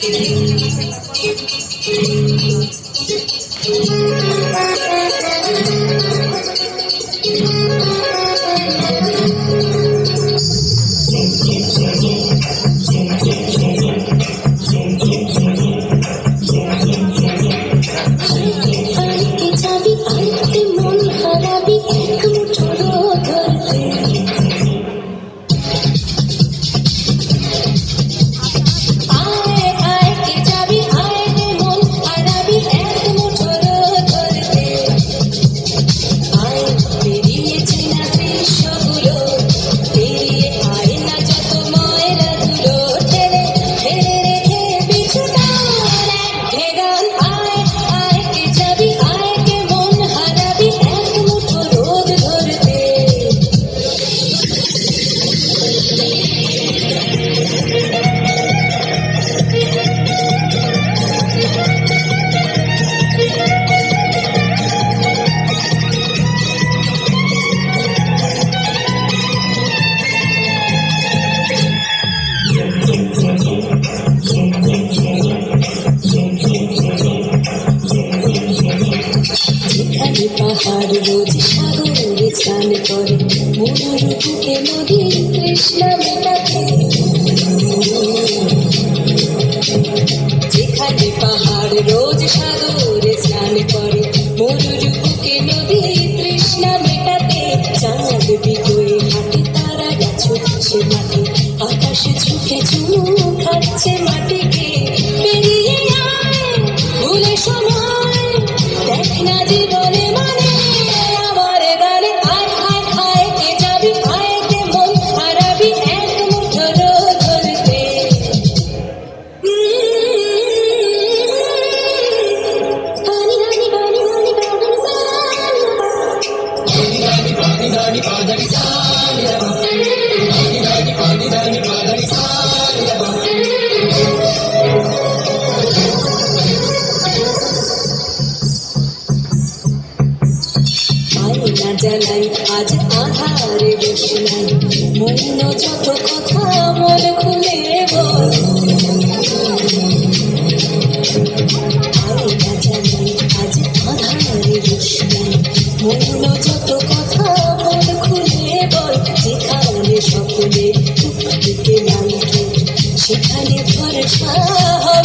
Thank you. পাহাড় রোজ সাগরে স্নান করে। মনের বুকে নদীর তৃষ্ণা মেটাতে যেখানে পাহাড় রোজ সাগরে নাই মৌন যত কথা মন খুলে মৌন যত দিকে সেখানে ভরসা